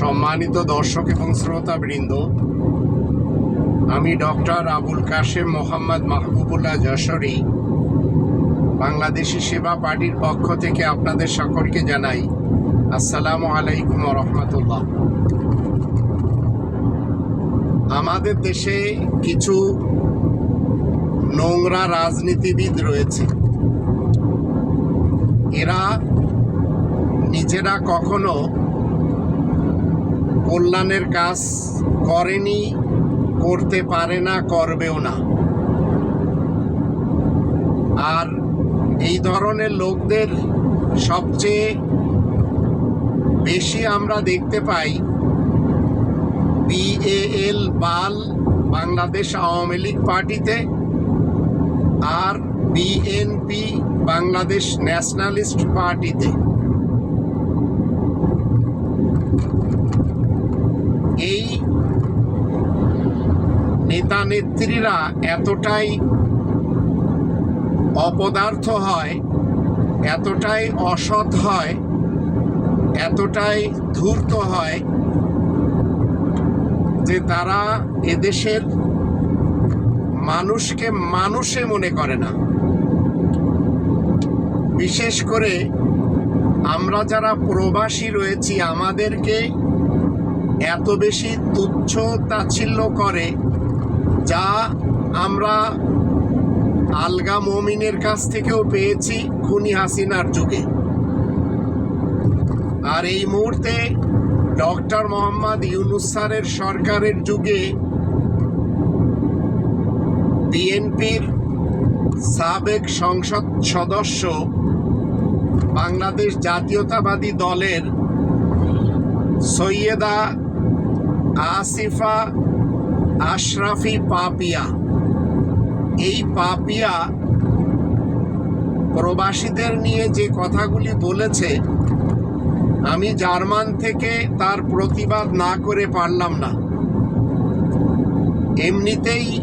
সম্মানিত দর্শক এবং শ্রোতা বৃন্দ আমি ডক্টর আবুল কাশেম মোহাম্মদ মাহবুবুল্লাহ যশোরী বাংলাদেশি সেবা পার্টির পক্ষ থেকে আপনাদের সকলকে জানাই আসসালামু আলাইকুম রহমতুল্লাহ। আমাদের দেশে কিছু নোংরা রাজনীতিবিদ রয়েছে। এরা নিজেরা কখনো কল্যাণের কাজ করেনি, করতে পারে না, করবেও না। আর এই ধরনের লোকদের সবচেয়ে বেশি আমরা দেখতে পাই বিএএল, বাল, বাংলাদেশ আওয়ামী লীগ পার্টিতে আর বিএনপি, বাংলাদেশ ন্যাশনালিস্ট পার্টিতে এই নেতা নেত্রীরা এতটাই অপদার্থ হয়, এতটাই অসৎ হয়, এতটাই ধূর্ত হয় যে তারা এদেশের মানুষকে মানুষে মনে করে না। বিশেষ করে আমরা যারা প্রবাসী রয়েছি, আমাদেরকে এত বেশি তুচ্ছ তাচ্ছিল্য করে যা আমরা আলগা মমিনের কাছ থেকেও পেয়েছি খুনি হাসিনার যুগে। আর এই মুহূর্তে ডক্টর মোহাম্মদ ইউনুস সরকারের যুগে বিএনপির সাবেক সংসদ সদস্য বাংলাদেশ জাতীয়তাবাদী দলের সৈয়দা আসিফা আশরাফি পাপিয়া। এই পাপিয়া প্রবাসীদের নিয়ে যে কথাগুলি বলেছে, আমি জার্মান থেকে তার প্রতিবাদ না করে পারলাম না। এমনিতেই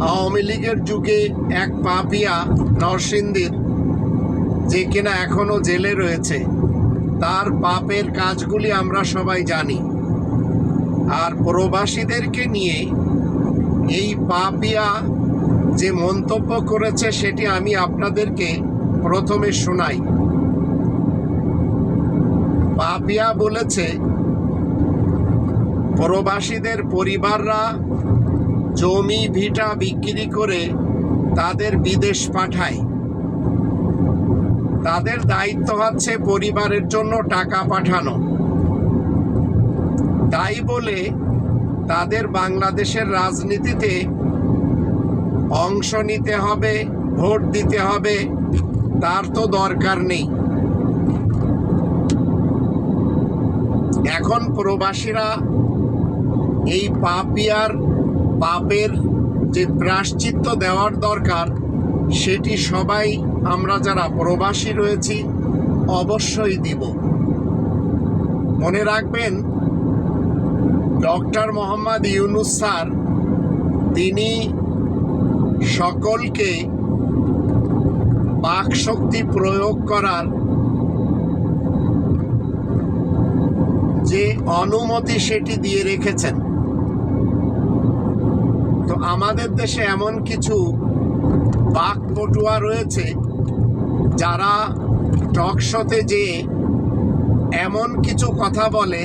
আওয়ামী লীগের যুগে এক পাপিয়া নরসিংদীর, যে কিনা এখনও জেলে রয়েছে, তার পাপের কাজগুলি আমরা সবাই জানি। আর প্রবাসীদেরকে নিয়ে এই পাপিয়া যে মন্তব্য করেছে সেটি আমি আপনাদেরকে প্রথমে শোনাই। পাপিয়া বলেছে, প্রবাসীদের পরিবাররা জমি, ভিটা বিক্রি করে তাদের বিদেশ পাঠায়। তাদের দায়িত্ব হচ্ছে পরিবারের জন্য টাকা পাঠানো। তাই বলে তাদের বাংলাদেশের রাজনীতিতে অংশ নিতে হবে, ভোট দিতে হবে, তার তো দরকার নেই। এখন প্রবাসীরা এই পাপিয়ার পাপের যে প্রাশ্চিত্য দেওয়ার দরকার, সেটি সবাই আমরা যারা প্রবাসী রয়েছি, অবশ্যই দিব। মনে রাখবেন ডক্টর মোহাম্মদ ইউনুস স্যার, তিনি সকলকে বাকশক্তি প্রয়োগ করার যে অনুমতি সেটি দিয়ে রেখেছেন। তো আমাদের দেশে এমন কিছু বাক পটুয়া রয়েছে যারা টকশোতে যে এমন কিছু কথা বলে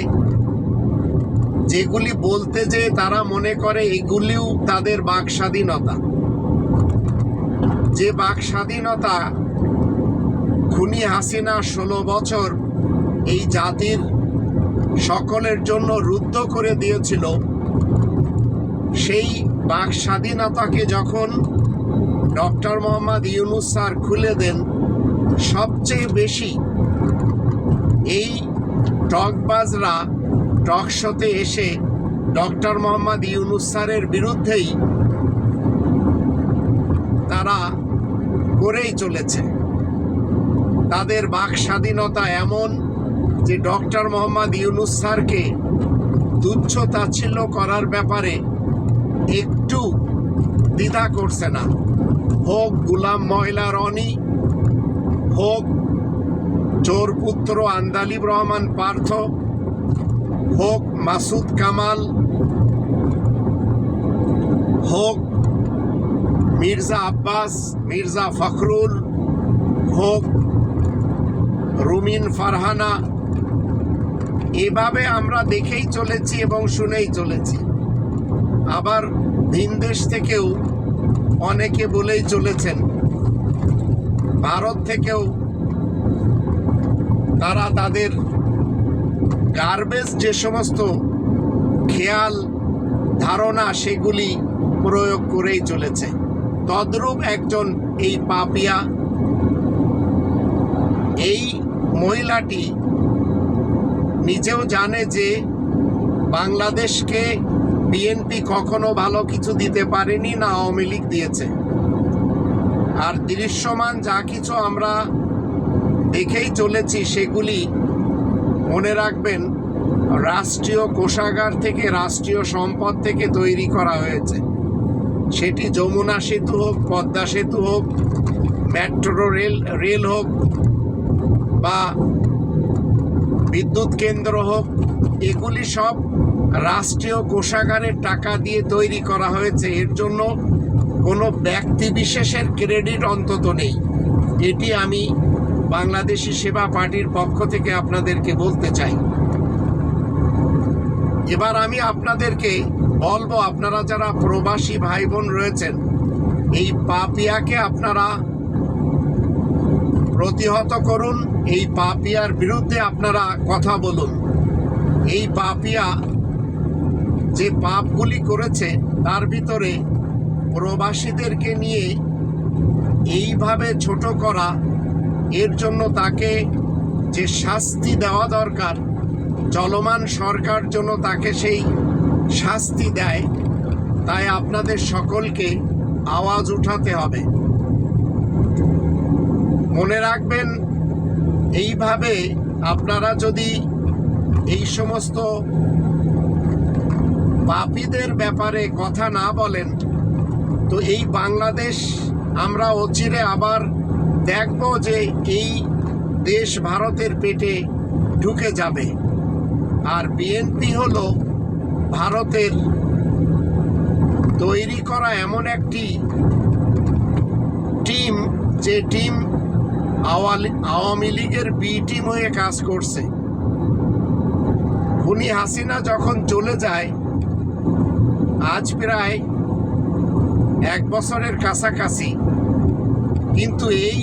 যেগুলি বলতে যে তারা মনে করে, এগুলিও তাদের বাক স্বাধীনতা যে বাক স্বাধীনতা খুনি হাসিনা ষোলো বছর এই জাতির সকলের জন্য রুদ্ধ করে দিয়েছিল, সেই বাক স্বাধীনতাকে যখন ডক্টর মোহাম্মদ ইউনুস স্যার খুলে দেন, সবচেয়ে বেশি এই টকবাজরা টক শোতে এসে ডক্টর মোহাম্মদ ইউনুস স্যারের বিরুদ্ধেই তারা করেই চলেছে। তাদের বাক স্বাধীনতা এমন যে ডক্টর মোহাম্মদ ইউনুস স্যারকে তুচ্ছ তাচ্ছিল্য করার ব্যাপারে একটু দ্বিধা করছে না। হোক গুলাম ময়লা রনি, হোক চোর পুত্র আন্দালিব রহমান পার্থ হোক মাসুদ কামাল, হোক মির্জা আব্বাস, মির্জা ফখরুল, হোক রুমিন ফারহানা। এভাবে আমরা দেখেই চলেছি এবং শুনেই চলেছি। আবার ভিনদেশ থেকেও অনেকে বলেই চলেছেন। ভারত থেকেও তারা তাদের গার্বেজ যে সমস্ত খেয়াল, ধারণা সেগুলি প্রয়োগ করেই চলেছে। তদ্রূপ একজন এই পাপিয়া, এই মহিলাটি নিজেও জানে যে বাংলাদেশকে বিএনপি কখনো ভালো কিছু দিতে পারেনি না আওয়ামী লীগ দিয়েছে। আর দৃশ্যমান যা কিছু আমরা দেখেই চলেছি, সেগুলি মনে রাখবেন, রাষ্ট্রীয় কোষাগার থেকে রাষ্ট্রীয় সম্পদ থেকে তৈরি করা হয়েছে। সেটি যমুনা সেতু হোক, পদ্মা সেতু হোক, মেট্রো রেল রেল হোক বা বিদ্যুৎ কেন্দ্র হোক, এগুলি সব রাষ্ট্রীয় কোষাগারের টাকা দিয়ে তৈরি করা হয়েছে। এর জন্য কোনো ব্যক্তি বিশেষের ক্রেডিট অন্তত নেই। এটি আমি বাংলাদেশি সেবা পার্টির পক্ষ থেকে আপনাদেরকে বলতে চাই। এবার আমি আপনাদেরকে বলব, আপনারা যারা প্রবাসী ভাই বোন রয়েছেন, এই পাপিয়াকে আপনারা প্রতিহত করুন, এই পাপিয়ার বিরুদ্ধে আপনারা কথা বলুন। এই পাপিয়া যে পাপগুলি করেছে, তার ভিতরে প্রবাসীদেরকে নিয়ে এইভাবে ছোট করা এর জন্য তাকে যে শাস্তি দেওয়া দরকার, চলমান সরকার জন্য তাকে সেই শাস্তি দেয়, তাই আপনাদের সকলকে আওয়াজ উঠাতে হবে। মনে রাখবেন, এইভাবে আপনারা যদি এই সমস্ত পাপীদের ব্যাপারে কথা না বলেন, তো এই বাংলাদেশ আমরা অচিরে আবার দেখব যে এই দেশ ভারতের পেটে ঢুকে যাবে। আর বিএনপি হলো ভারতের তৈরি করা এমন একটি টিম যে টিম আওয়ামী লীগের বি টিম হয়ে কাজ করছে। খুনি হাসিনা যখন চলে যায়, আজ প্রায় এক বছরের কাছাকাছি কিন্তু এই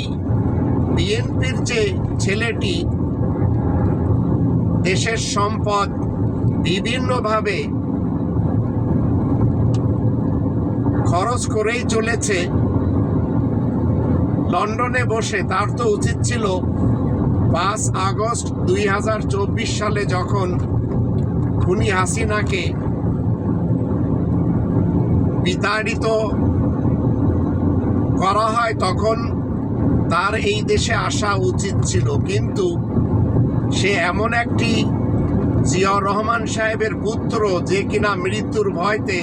বিএনপির যে ছেলেটি দেশের সম্পদ বিভিন্নভাবে খরচ করেই চলেছে, লন্ডনে বসে, তার তো উচিত ছিল পাঁচ আগস্ট দুই হাজার চব্বিশ সালে যখন খুনি হাসিনাকে বিতাড়িত করা হয় তখন তার এই দেশে আসা উচিত ছিল। কিন্তু সে এমন একটি জিয়াউর রহমান সাহেবের পুত্র যে কিনা মৃত্যুর ভয়তে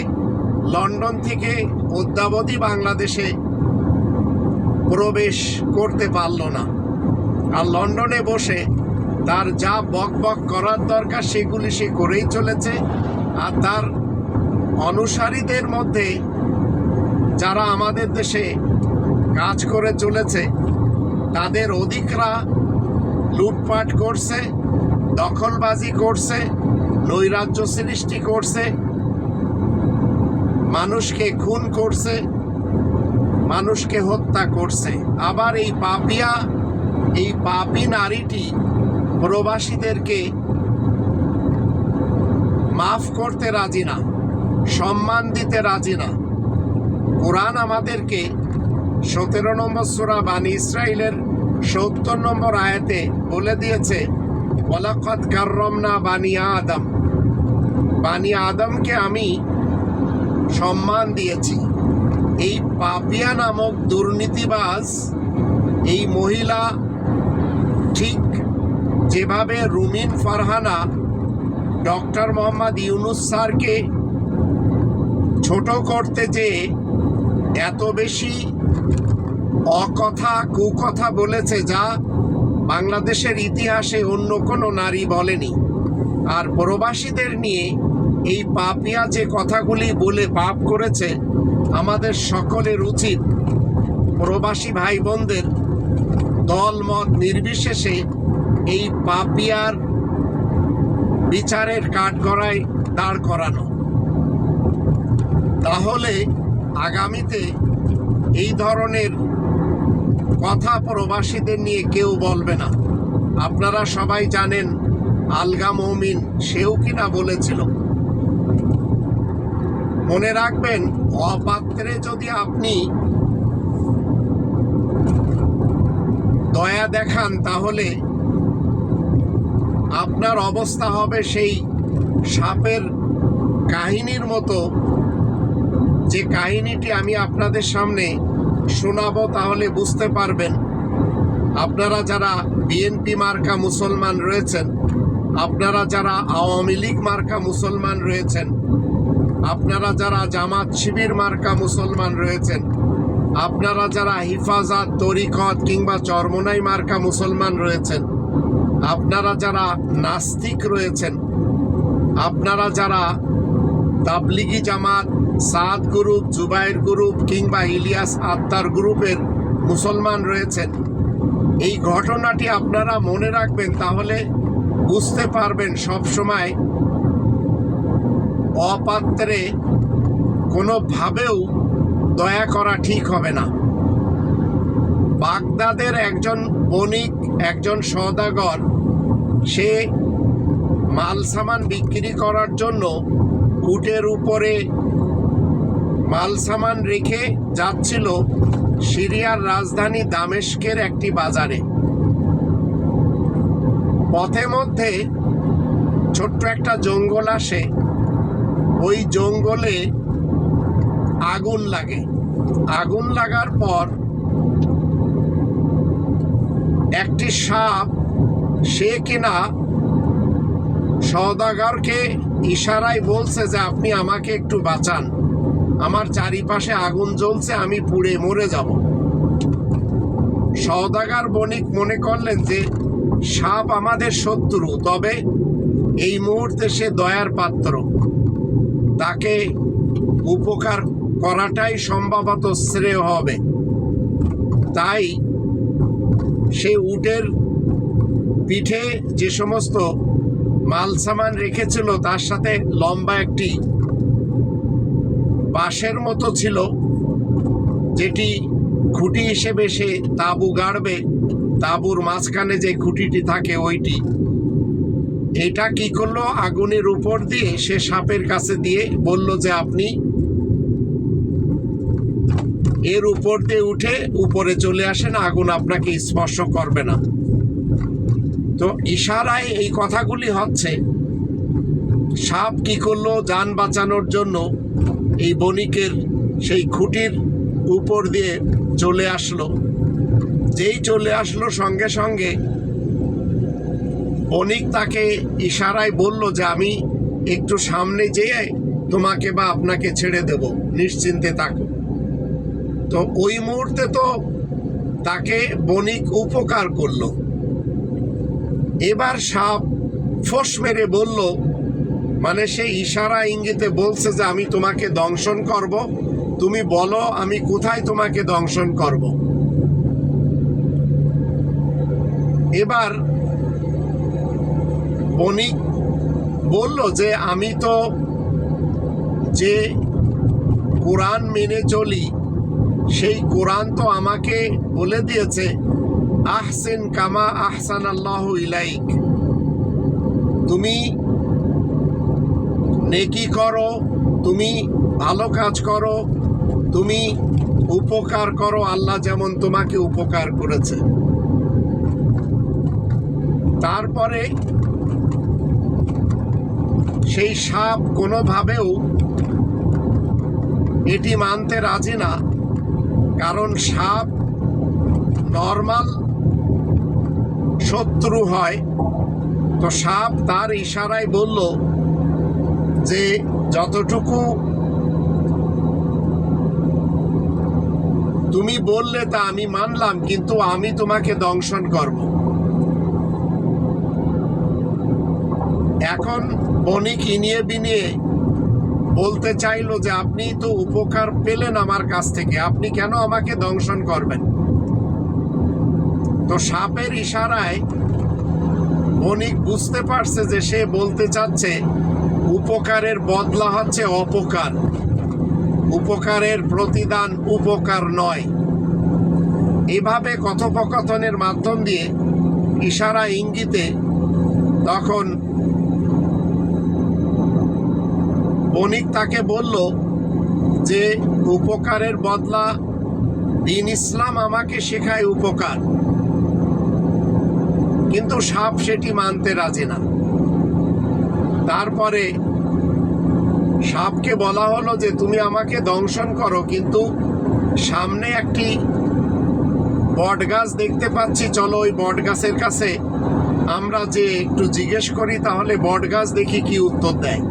লন্ডন থেকে অদ্যাবধি বাংলাদেশে প্রবেশ করতে পারল না। আর লন্ডনে বসে তার যা বক বক করার দরকার সেগুলি সে করেই চলেছে। আর তার অনুসারীদের মধ্যে যারা আমাদের দেশে কাজ করে চলেছে, তাদের অধিকরা লুটপাট করছে, দখলবাজি করছে, নৈরাজ্য সৃষ্টি করছে, মানুষকে খুন করছে, মানুষকে হত্যা করছে। আবার এই পাপিয়া, এই পাপি নারীটি প্রবাসীদেরকে মাফ করতে রাজি না, সম্মান দিতে রাজি না। কোরআন আমাদেরকে সতেরো নম্বর সুরা বানী ইসরায়েলের সত্তর নম্বর আয়াতে বলে দিয়েছে ওলাকত কার্রমনা বানিয়া আদম। বানিয়া আদমকে আমি সম্মান দিয়েছি। এই পাপিয়া নামক দুর্নীতিবাজ, এই মহিলা ঠিক যেভাবে রুমিন ফারহানা, ডক্টর মোহাম্মদ ইউনুস স্যারকে ছোট করতে যে এত বেশি অকথা কুকথা বলেছে যা বাংলাদেশের ইতিহাসে অন্য কোনো নারী বলেনি। আর প্রবাসীদের নিয়ে এই পাপিয়া যে কথাগুলি বলে পাপ করেছে, আমাদের সকলের উচিত প্রবাসী ভাই বোনদের দল মত নির্বিশেষে এই পাপিয়ার বিচারের কাঠগড়ায় দাঁড় করানো। তাহলে আগামীতে এই ধরনের কথা প্রবাসীদের নিয়ে কেউ বলবে না। আপনারা সবাই জানেন, আলগা মৌমিন সেও কিনা বলেছিল। মনে রাখবেন, অপাত্রে যদি আপনি দয়া দেখান, তাহলে আপনার অবস্থা হবে সেই সাপের কাহিনীর মতো। যে কাহিনীটি আমি আপনাদের সামনে শোনাবো তাহলে বুঝতে পারবেন। আপনারা যারা বিএনপি মার্কা মুসলমান রয়েছেন, আপনারা যারা আওয়ামী লীগ মার্কা মুসলমান রয়েছেন, আপনারা যারা জামাত শিবির মার্কা মুসলমান রয়েছেন, আপনারা যারা হিফাজত, তরিকত কিংবা চরমনাই মার্কা মুসলমান রয়েছেন, আপনারা যারা নাস্তিক রয়েছেন, আপনারা যারা তাবলিগি জামাত সাদ গ্রুপ, জুবাইর গ্রুপ কিংবা ইলিয়াস আত্মার গ্রুপের মুসলমান রয়েছেন। এই ঘটনাটি আপনারা মনে রাখবেন, তাহলে বুঝতে পারবেন সব সময় অপাত্রে কোনোভাবেও দয়া করা ঠিক হবে না। বাগদাদের একজন বণিক, একজন সওদাগর, সে মাল সামান বিক্রি করার জন্য উটের উপরে মাল সামান রেখে যাচ্ছিল সিরিয়ার রাজধানী দামেস্কের একটি বাজারে। পথে মধ্যে ছোট্ট একটা জঙ্গল আসে। ওই জঙ্গলে আগুন লাগে। আগুন লাগার পর একটি সাপ সে কিনা সওদাগরকে ইশারায় বলছে যে, আপনি আমাকে একটু বাঁচান। আমার চারিপাশে আগুন জ্বলছে, আমি পুড়ে মরে যাব। সওদাগার বণিক মনে করলেন যে, সাপ আমাদের শত্রু, তবে এই মুহূর্তে সে দয়ার পাত্র। তাকে উপকার করাটাই সম্ভবত শ্রেয় হবে। তাই সে উটের পিঠে যে সমস্ত মাল সামান রেখেছিল, তার সাথে লম্বা একটি বাঁশের মতো ছিল, যেটি খুঁটি হিসেবে সে তাঁবু গাড়বে, তাঁবুর মাঝখানে যে খুঁটিটি থাকে ওইটি। এটা কি করল? আগুনের উপর দিয়ে সে সাপের কাছে দিয়ে বলল যে আপনি এর উপর দিয়ে উঠে উপরে চলে আসেন, আগুন আপনাকে স্পর্শ করবে না। তো ইশারায় এই কথাগুলি হচ্ছে, সাপ কি করল? যান বাঁচানোর জন্য এই বণিকের সেই খুঁটির উপর দিয়ে চলে আসলো। যেই চলে আসলো সঙ্গে সঙ্গে বণিক তাকে ইশারায় বলল যে, আমি একটু সামনে যেয়ে তোমাকে বা আপনাকে ছেড়ে দেব, নিশ্চিন্তে থাকো। তো ওই মুহূর্তে তো তাকে বণিক উপকার করল। এবার সাপ ফোঁস মেরে বলল মানে সে ইশারা ইঙ্গিতে বলছে যে আমি তোমাকে দংশন করব। তুমি বলো, আমি কোথায় তোমাকে দংশন করব? এবার বণিক বলল যে, আমি তো যে কোরআন মেনে চলি, সেই কোরআন তো আমাকে বলে দিয়েছে, আহসেন কামা আহসান আল্লাহ ইলাইক। তুমি নেকি করো? তুমি ভালো কাজ করো। তুমি উপকার করো। আল্লাহ যেমন তোমাকে উপকার করেছে। তারপরে সেই সাপ কোনোভাবেও এটি মানতে রাজি না। কারণ সাপ নর্মাল শত্রু হয়। তো সাপ তার ইশারায় বলল যে যতটুকু তুমি বললে তা আমি মানলাম, কিন্তু আমি তোমাকে দংশন করব। এখন বণিক ইনিয়ে বিনিয়ে বলতে চাইলো যে, আপনি তো উপকার পেলেন আমার কাছ থেকে, আপনি কেন আমাকে দংশন করবেন? তো সাপের ইশারায় বণিক বুঝতে পারছে যে সে বলতে চাচ্ছে উপকারের বদলা হচ্ছে অপকার। উপকারের প্রতিদান উপকার নয়। এভাবে কথোপকথনের মাধ্যম দিয়ে ইশারা ইঙ্গিতে তখন বণিক তাকে বলল যে, উপকারের বদলা দিন ইসলাম আমাকে শেখায় উপকার। কিন্তু সাপ সেটি মানতে রাজি না। তারপরে সাপকে বলা হলো যে তুমি আমাকে দংশন করো, কিন্তু সামনে একটি বট গাছ দেখতে পাচ্ছি। চলো ওই বট গাছের কাছে আমরা যে একটু জিজ্ঞেস করি, তাহলে বট গাছ দেখি কি উত্তর দেয়।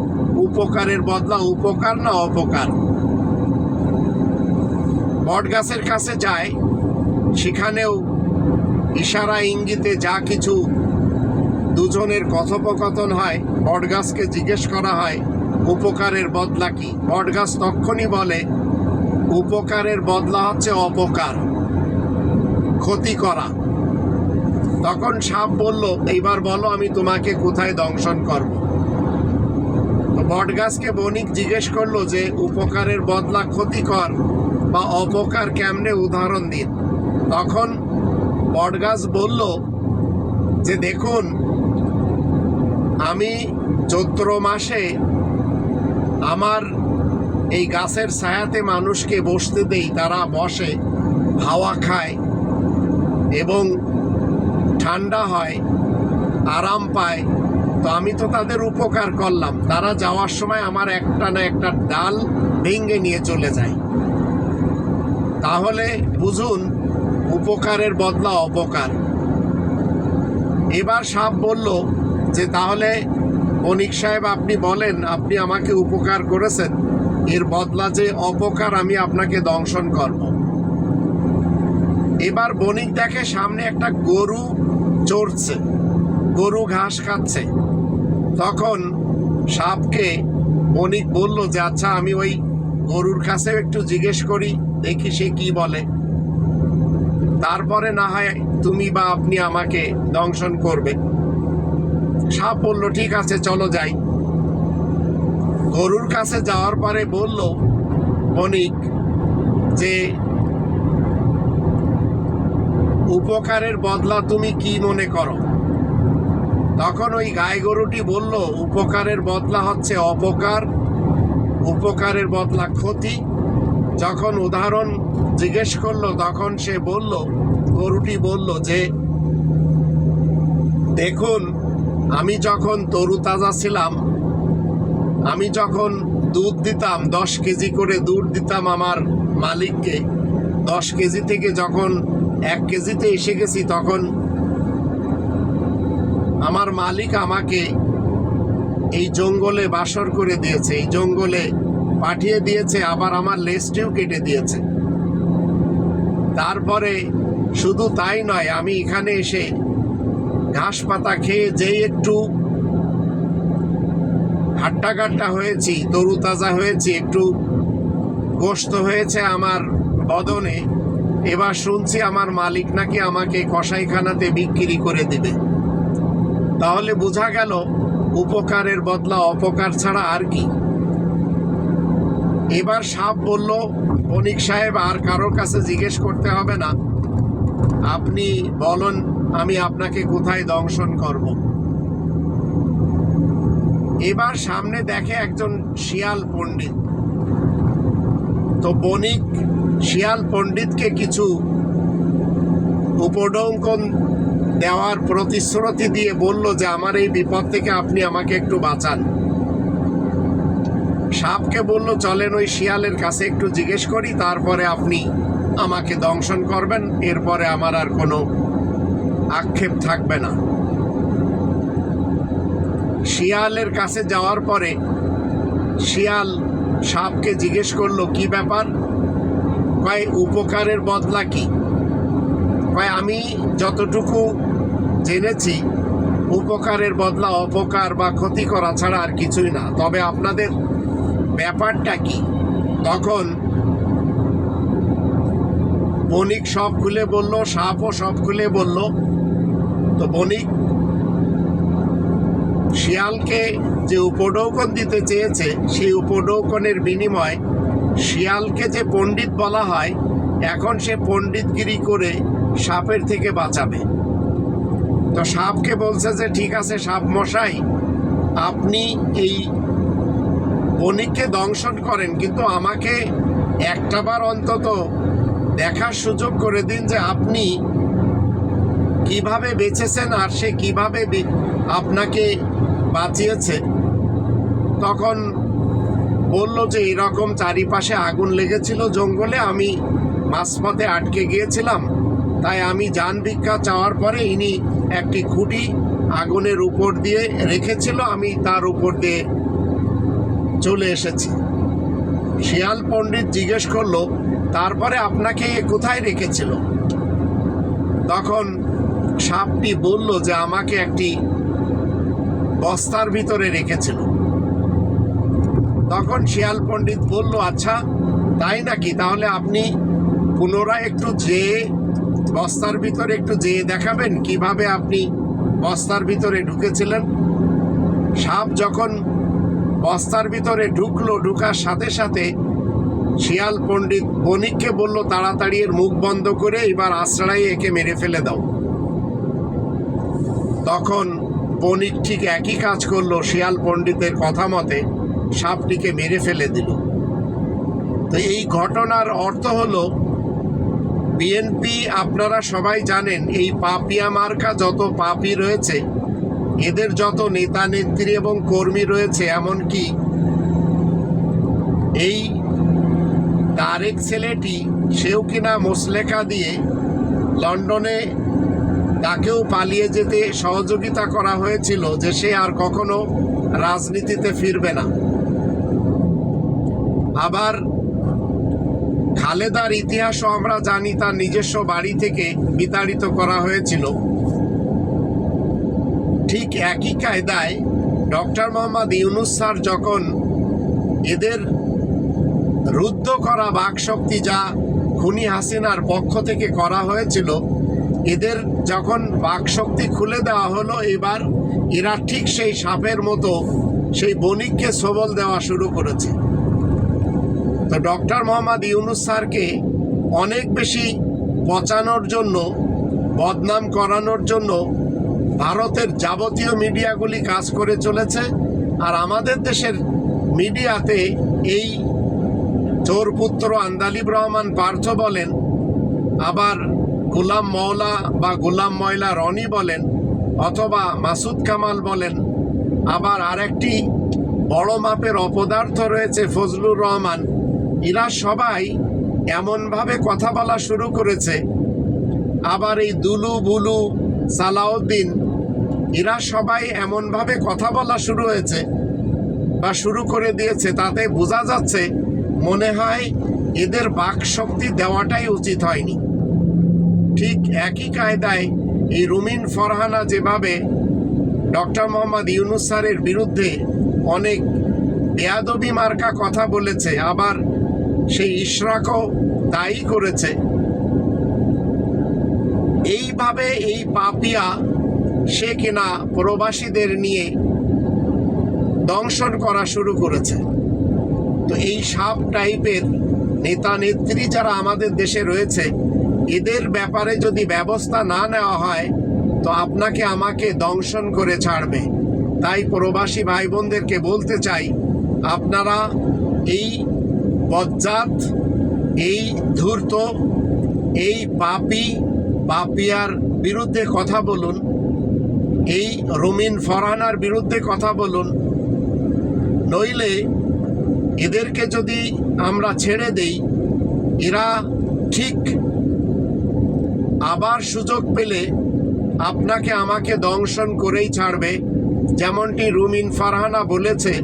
উপকারের বদলা উপকার না অপকার? বট গাছের কাছে যায়, সেখানেও ইশারা ইঙ্গিতে যা কিছু দুজনের কথোপকথন হয় বটগাছকে জিজ্ঞেস করা হয়, উপকারের বদলা কি? বটগাছ তখনই বলে, উপকারের বদলা হচ্ছে অপকার, ক্ষতি করা। তখন সাপ বলল, এইবার বলো আমি তোমাকে কোথায় দংশন করব? বটগাছকে বণিক জিজ্ঞেস করল যে, উপকারের বদলা ক্ষতিকর বা অপকার কেমনে উদাহরণ দিন? তখন বটগাছ বলল, যে দেখুন আমি চৈত্র মাসে আমার এই গাছের ছায়াতে মানুষকে বসতে দেই, তারা বসে, হাওয়া খায় এবং ঠান্ডা হয়, আরাম পায়। তো আমি তো তাদের উপকার করলাম। তারা যাওয়ার সময় আমার একটা না একটা ডাল ভেঙে নিয়ে চলে যায়। তাহলে বুঝুন, উপকারের বদলা অপকার। এবার সাপ বলল যে তাহলে বণিক সাহেব আপনি বলেন, আপনি আমাকে উপকার করেছেন। এর বদলা যে অপকার আমি আপনাকে দংশন করব। এবার বণিক দেখে সামনে একটা গরু চড়ছে, গরু ঘাস খাচ্ছে। তখন সাপকে বণিক বলল যে আচ্ছা আমি ওই গরুর কাছেও একটু জিজ্ঞেস করি, দেখি সে কি বলে। তারপরে না হয় তুমি বা আপনি আমাকে দংশন করবে। সাপ বলল ঠিক আছে, চলো যাই। গরুর কাছে যাওয়ার পরে বলল বণিক যে, উপকারের বদলা তুমি কি মনে করো? তখন ওই গায়ে গরুটি বলল, উপকারের বদলা হচ্ছে অপকার, উপকারের বদলা ক্ষতি। যখন উদাহরণ জিজ্ঞেস করল, তখন সে বলল, গরুটি বলল যে, দেখুন আমি যখন তরুতাজা ছিলাম, আমি যখন দুধ দিতাম, দশ কেজি করে দুধ দিতাম আমার মালিককে, দশ কেজি থেকে যখন এক কেজিতে এসে গেছি, তখন আমার মালিক আমাকে এই জঙ্গলে বাসর করে দিয়েছে, এই জঙ্গলে পাঠিয়ে দিয়েছে, আবার আমার লেজটিও কেটে দিয়েছে। তারপরে শুধু তাই নয়, আমি এখানে এসে ঘাস পাতা খেয়ে যেই একটু হাট্টাগাট্টা হয়েছি, তরুতাজা হয়েছি, একটু গোস্ত হয়েছে আমার বদনে, এবার শুনছি আমার মালিক নাকি আমাকে কসাইখানাতে বিক্রি করে দিবে। তাহলে বোঝা গেল উপকারের বদলা অপকার ছাড়া আর কি। এবার সাপ বলল বণিক সাহেব, আর কারোর কাছে জিজ্ঞেস করতে হবে না। আপনি বলুন আমি আপনাকে কোথায় দংশন করব? এবার সামনে দেখে একজন শিয়াল পণ্ডিত। তো বণিক শিয়াল পণ্ডিতকে কিছু উপডঙ্কন দেওয়ার প্রতিশ্রুতি দিয়ে বলল যে, আমার এই বিপদ থেকে আপনি আমাকে একটু বাঁচান। সাপকে বলল, চলেন ওই শিয়ালের কাছে একটু জিজ্ঞেস করি, তারপরে আপনি আমাকে দংশন করবেন, এরপরে আমার আর কোনো আক্ষেপ থাকবে না। শিয়ালের কাছে যাওয়ার পরে শিয়াল সাপকে জিজ্ঞেস করল, কি ব্যাপার? কয়, উপকারের বদলা কি? কয়, আমি যতটুকু জেনেছি, উপকারের বদলা অপকার বা ক্ষতি করা ছাড়া আর কিছুই না। তবে আপনাদের ব্যাপারটা কি? তখন বণিক সব খুলে বলল, সাপও সব খুলে বলল তো বণিক শিয়ালকে যে উপঢৌকন দিতে চেয়েছে, সেই উপঢৌকনের বিনিময় শিয়ালকে যে পণ্ডিত বলা হয়, এখন সে পণ্ডিতগিরি করে সাপের থেকে বাঁচাবে। তো সাপকে বলছে যে, ঠিক আছে সাপ মশাই, আপনি এই বণিককে দংশন করেন, কিন্তু আমাকে একটাবার অন্তত দেখার সুযোগ করে দিন যে আপনি কীভাবে বেঁচেছেন আর সে কীভাবে আপনাকে বাঁচিয়েছে? তখন বলল যে, এরকম চারিপাশে আগুন লেগেছিল জঙ্গলে, আমি মাঝপথে আটকে গিয়েছিলাম। তাই আমি যান ভিক্ষা চাওয়ার পরে ইনি একটি খুঁটি আগুনের উপর দিয়ে রেখেছিল, আমি তার উপর দিয়ে চলে এসেছি। শিয়াল পণ্ডিত জিজ্ঞেস করল, তারপরে আপনাকে কোথায় রেখেছিল? তখন সাপটি বলল যে আমাকে একটি বস্তার ভিতরে রেখেছিল। তখন শিয়াল পণ্ডিত বলল আচ্ছা তাই নাকি? তাহলে আপনি পুনরায় একটু যেয়ে বস্তার ভিতরে একটু যেয়ে দেখাবেন কীভাবে আপনি বস্তার ভিতরে ঢুকেছিলেন। সাপ যখন বস্তার ভিতরে ঢুকলো, ঢুকার সাথে সাথে শিয়াল পণ্ডিত বণিককে বলল, তাড়াতাড়ি এর মুখ বন্ধ করে এবার আশ্রয় একে মেরে ফেলে দাও। তখন বণিক ঠিক একই কাজ করল, শিয়াল পণ্ডিতের কথা মতে সাপটিকে মেরে ফেলে দিল। তো এই ঘটনার অর্থ হলো বিএনপি আপনারা সবাই জানেন, এই পাপিয়া মার্কা যত পাপি রয়েছে, এদের যত নেতা নেত্রী এবং কর্মী রয়েছে, এমনকি এই তারেক ছেলেটি, সেও কিনা মোসলেখা দিয়ে লন্ডনে তাকেও পালিয়ে যেতে সহযোগিতা করা হয়েছিল যে সে আর কখনো রাজনীতিতে ফিরবে না। আবার খালেদার ইতিহাসও আমরা জানি তার নিজস্ব বাড়ি থেকে বিতাড়িত করা হয়েছিল। ঠিক একই কায়দায় ডক্টর মোহাম্মদ ইউনুস স্যার যখন এদের রুদ্ধ করা বাকশক্তি যা খুনি হাসিনার পক্ষ থেকে করা হয়েছিল এদের যখন বাকশক্তি খুলে দেওয়া হলো, এবার এরা ঠিক সেই সাপের মতো সেই বণিককে সবল দেওয়া শুরু করেছে। তো ডক্টর মোহাম্মদ ইউনুস স্যারকে অনেক বেশি পচানোর জন্য, বদনাম করানোর জন্য ভারতের যাবতীয় মিডিয়াগুলি কাজ করে চলেছে আর আমাদের দেশের মিডিয়াতে এই চোর পুত্র আন্দালিব রহমান পার্থ বলেন, আবার গোলাম মওলা বা গোলাম ময়লা রনি বলেন অথবা মাসুদ কামাল বলেন। আবার আরেকটি বড় মাপের অপদার্থ রয়েছে ফজলুর রহমান। এরা সবাই এমনভাবে কথা বলা শুরু করেছে। আবার এই দুলু বুলু সালাউদ্দিন, এরা সবাই এমনভাবে কথা বলা শুরু হয়েছে বা শুরু করে দিয়েছে তাতে বোঝা যাচ্ছে মনে হয় এদের বাক শক্তি দেওয়াটাই উচিত হয়নি। ঠিক একই কায়দায় এই রুমিন ফরহানা যেভাবে ডক্টর মোহাম্মদ ইউনুস স্যারের বিরুদ্ধে অনেক বেয়াদবি মার্কা কথা বলেছে, আবার সেই ইশরাকও দায়ী করেছে, এইভাবে এই পাপিয়া সে কিনা প্রবাসীদের নিয়ে দংশন করা শুরু করেছে। তো এই সাপ টাইপের নেতা নেত্রী যারা আমাদের দেশে রয়েছে এদের ব্যাপারে যদি ব্যবস্থা না নেওয়া হয়, তো আপনাকে আমাকে দংশন করে ছাড়বে। তাই প্রবাসী ভাই বোনদেরকে বলতে চাই, আপনারা এই বজ্জাত, এই ধূর্ত, এই পাপি, পাপিয়ার বিরুদ্ধে কথা বলুন, এই রুমিন ফরহানার বিরুদ্ধে কথা বলুন, নইলে এদেরকে যদি আমরা ছেড়ে দেই, এরা ঠিক আবার সুযোগ পেলে আপনাকে আমাকে দংশন করেই ছাড়বে, যেমনটি রুমিন ফারহানা বলেছে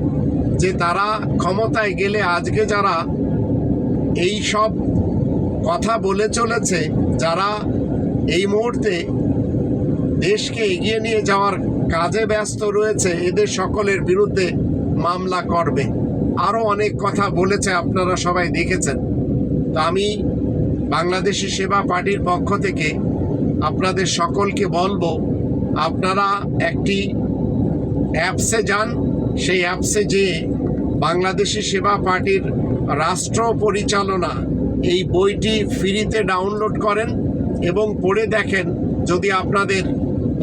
যে তারা ক্ষমতায় গেলে আজকে যারা এই সব কথা বলে চলেছে, যারা এই মুহূর্তে দেশকে এগিয়ে নিয়ে যাওয়ার কাজে ব্যস্ত রয়েছে, এদের সকলের বিরুদ্ধে মামলা করবে। আরও অনেক কথা বলেছে, আপনারা সবাই দেখেছেন। তো আমি বাংলাদেশি সেবা পার্টির পক্ষ থেকে আপনাদের সকলকে বলব, আপনারা একটি অ্যাপসে যান। সেই অ্যাপসে যেয়ে বাংলাদেশি সেবা পার্টির রাষ্ট্র পরিচালনা এই বইটি ফ্রিতে ডাউনলোড করেন এবং পড়ে দেখেন। যদি আপনাদের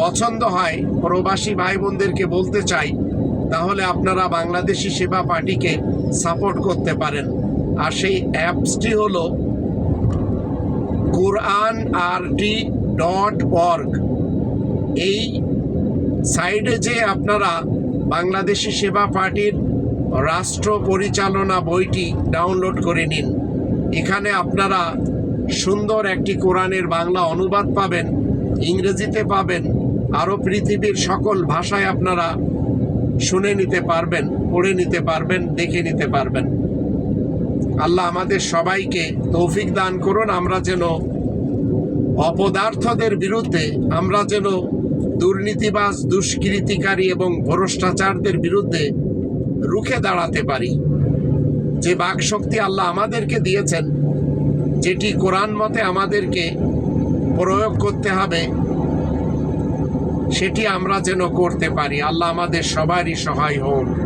পছন্দ হয়, প্রবাসী ভাই বোনদেরকে বলতে চাই, তাহলে আপনারা বাংলাদেশি সেবা পার্টিকে সাপোর্ট করতে পারেন। আর সেই অ্যাপসটি হলো কোরআন আরটি ডট অর্গ। এই সাইডে যে আপনারা বাংলাদেশি সেবা পার্টির রাষ্ট্র পরিচালনা বইটি ডাউনলোড করে নিন। এখানে আপনারা সুন্দর একটি কোরআনের বাংলা অনুবাদ পাবেন, ইংরেজিতে পাবেন, আরও পৃথিবীর সকল ভাষায় আপনারা শুনে নিতে পারবেন, পড়ে নিতে পারবেন, দেখে নিতে পারবেন। আল্লাহ আমাদের সবাইকে তৌফিক দান করুন। আমরা যেন অপদার্থদের বিরুদ্ধে, আমরা যেন দুর্নীতিবাজ, দুষ্কৃতিকারী এবং ভ্রষ্টাচারদের বিরুদ্ধে রুখে দাঁড়াতে পারি। যে বাকশক্তি আল্লাহ আমাদেরকে দিয়েছেন, যেটি কোরআন মতে আমাদেরকে প্রয়োগ করতে হবে, সেটি আমরা যেন করতে পারি। আল্লাহ আমাদের সবারই সহায় হন।